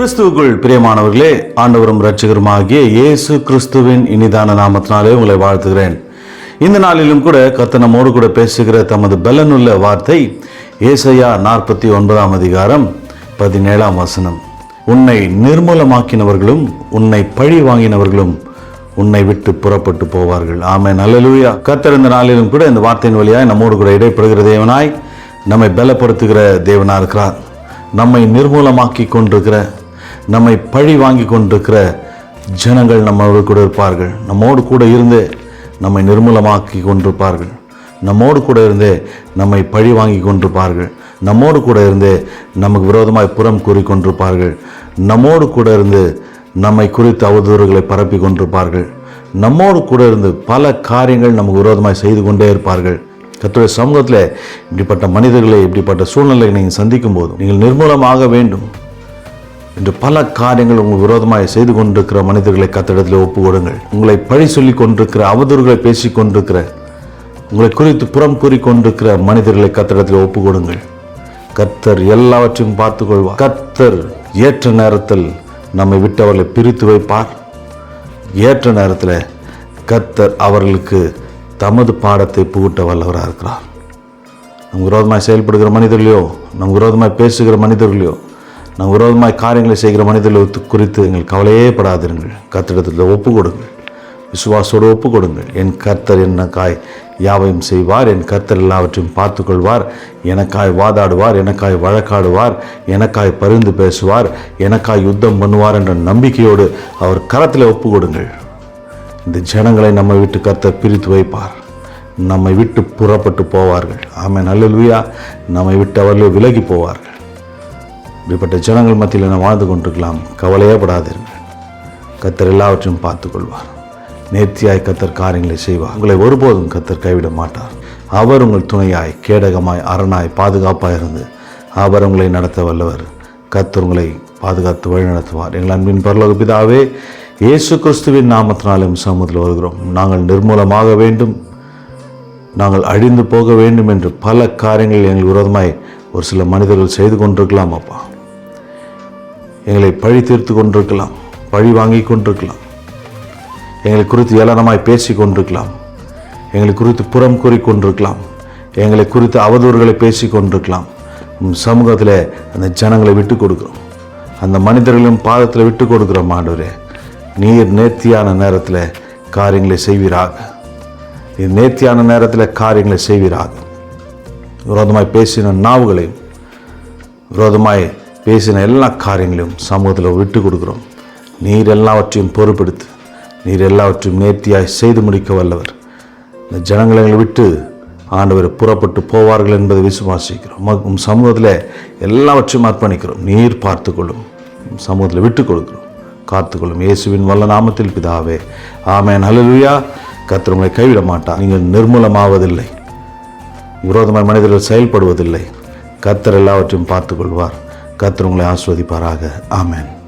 கிறிஸ்துவுக்குள் பிரியமானவர்களே ஆண்டவரும் ரட்சகருமாகிய இயேசு கிறிஸ்துவின் இனிதான நாமத்தினாலே உங்களை வாழ்த்துகிறேன். இந்த நாளிலும் கூட கத்தனமோடு நம்மோடு கூட பேசுகிற தமது பலனுள்ள வார்த்தை ஏசையா நாற்பத்தி ஒன்பதாம் அதிகாரம் பதினேழாம் வசனம். உன்னை நிர்மூலமாக்கினவர்களும் உன்னை பழி வாங்கினவர்களும் உன்னை விட்டு புறப்பட்டு போவார்கள். ஆமே நல்லலுயா கத்திருந்த நாளிலும் கூட இந்த வார்த்தையின் வழியாய் நம்மோடு கூட இடைப்படுகிற தேவனாய் நம்மை பலப்படுத்துகிற தேவனா இருக்கிறார் நம்மை நிர்மூலமாக்கி கொண்டிருக்கிற நம்மை பழி வாங்கி கொண்டிருக்கிற ஜனங்கள் நம்ம கூட இருப்பார்கள். நம்மோடு கூட இருந்து நம்மை நிர்மூலமாக்கி கொண்டிருப்பார்கள். நம்மோடு கூட இருந்தே நம்மை பழி வாங்கி கொண்டிருப்பார்கள். நம்மோடு கூட இருந்தே நமக்கு விரோதமாய் புறம் கூறி கொண்டிருப்பார்கள். நம்மோடு கூட இருந்து நம்மை குறித்து அவதூறுகளை பரப்பி கொண்டிருப்பார்கள். நம்மோடு கூட இருந்து பல காரியங்கள் நமக்கு விரோதமாய் செய்து கொண்டே இருப்பார்கள். கத்துடைய சமூகத்தில் இப்படிப்பட்ட மனிதர்களை இப்படிப்பட்ட சூழ்நிலையை நீங்கள் சந்திக்கும் போது நீங்கள் நிர்மூலமாக வேண்டும். என்று பல காரியங்கள் உங்கள் விரோதமாக செய்து கொண்டிருக்கிற மனிதர்களை கத்திடத்தில் ஒப்பு கொடுங்கள் உங்களை பழி சொல்லி கொண்டிருக்கிற அவதூறுகளை பேசி கொண்டிருக்கிற உங்களை குறித்து புறம் கூறி கொண்டிருக்கிற மனிதர்களை கத்திடத்தில் ஒப்பு கொடுங்கள் கர்த்தர் எல்லாவற்றையும் பார்த்து கொள்வார் கர்த்தர் ஏற்ற நேரத்தில் நம்மை விட்டவர்களை பிரித்து வைப்பார். ஏற்ற நேரத்தில் கர்த்தர் அவர்களுக்கு தமது பாடத்தை புகுட்ட வல்லவராக இருக்கிறார் நம் விரோதமாய் செயல்படுகிற மனிதர்களையோ நம் விரோதமாய் பேசுகிற மனிதர்களையோ நான் விரோதமாய் காரியங்களை செய்கிற மனிதர்கள் குறித்து எங்கள் கவலையே படாதிருங்கள். கத்திடத்தில் ஒப்பு கொடுங்கள் விசுவாசோடு ஒப்பு கொடுங்கள் என் கர்த்தர் என்னக்காய் யாவையும் செய்வார். என் கர்த்தர் எல்லாவற்றையும் பார்த்துக்கொள்வார். எனக்காய் வாதாடுவார். எனக்காய் வழக்காடுவார். எனக்காய் பரிந்து பேசுவார். எனக்காய் யுத்தம் பண்ணுவார் என்ற நம்பிக்கையோடு அவர் கரத்தில் ஒப்பு கொடுங்கள் இந்த ஜனங்களை நம்மை விட்டு கர்த்தர் பிரித்து வைப்பார். நம்மை விட்டு புறப்பட்டு போவார்கள். ஆமை நல்லலுயா நம்மை விட்டு அவர்களே விலகி போவார்கள். இப்படிப்பட்ட ஜனங்கள் மத்தியில் நான் வாழ்ந்து கொண்டிருக்கலாம் கவலையே படாதீர்கள். கத்தர் எல்லாவற்றையும் பார்த்துக்கொள்வார். நேர்த்தியாய் கத்தர் காரியங்களை செய்வார். உங்களை ஒருபோதும் கத்தர் கைவிட மாட்டார். அவர் உங்கள் துணையாய் கேடகமாய் அரணாய் பாதுகாப்பாக இருந்து அவர் உங்களை நடத்த வல்லவர். கத்தர் உங்களை பாதுகாத்து வழி நடத்துவார். எங்கள் அன்பின் பரலோக பிதாவே இயேசு கிறிஸ்துவின் நாமத்தினாலும் சமூகத்தில் வருகிறோம். நாங்கள் நிர்மூலமாக வேண்டும். நாங்கள் அழிந்து போக வேண்டும் என்று பல காரியங்கள் எங்கள் விரோதமாய் ஒரு சில மனிதர்கள் செய்து கொண்டிருக்கலாம் அப்பா. எங்களை பழி தீர்த்து கொண்டிருக்கலாம் பழி வாங்கி கொண்டிருக்கலாம். எங்களை குறித்து ஏளனமாய் பேசி கொண்டிருக்கலாம். எங்களை குறித்து புறம் கூறி கொண்டிருக்கலாம். எங்களை குறித்து அவதூறுகளை பேசி கொண்டிருக்கலாம். சமூகத்தில் அந்த ஜனங்களை விட்டு கொடுக்குறோம். அந்த மனிதர்களும் பாதத்தில் விட்டு கொடுக்குறோம் ஆண்டவரே. நீர் நேர்த்தியான நேரத்தில் காரியங்களை செய்வீராக. நீர் நேர்த்தியான நேரத்தில் காரியங்களை செய்வீராக. விரோதமாய் பேசின நாவுகளையும் விரோதமாய் பேசின எல்லா காரியங்களையும் சமூகத்தில் விட்டு கொடுக்குறோம். நீர் எல்லாவற்றையும் பொறுப்பெடுத்து நீர் எல்லாவற்றையும் நேர்த்தியாய் செய்து முடிக்க வல்லவர். இந்த ஜனங்களை விட்டு ஆண்டவர் புறப்பட்டு போவார்கள் என்பதை விசுவாசிக்கிறோம். உம் சமூகத்தில் எல்லாவற்றையும் அர்ப்பணிக்கிறோம். நீர் பார்த்துக்கொள்ளும் சமூகத்தில் விட்டு கொடுக்கிறோம். காத்துக்கொள்ளும் இயேசுவின் வல்ல நாமத்தில் பிதாவே. ஆமென். ஹalleluya. கர்த்தர் கைவிட மாட்டார். நீங்கள் நிர்மூலமாவதில்லை. விரோதமான மனிதர்கள் செயல்படுவதில்லை. கத்தர் எல்லாவற்றையும் பார்த்துக்கொள்வார் கர்த்தர் ஆஸ்வதிப்பாராக. ஆமேன்.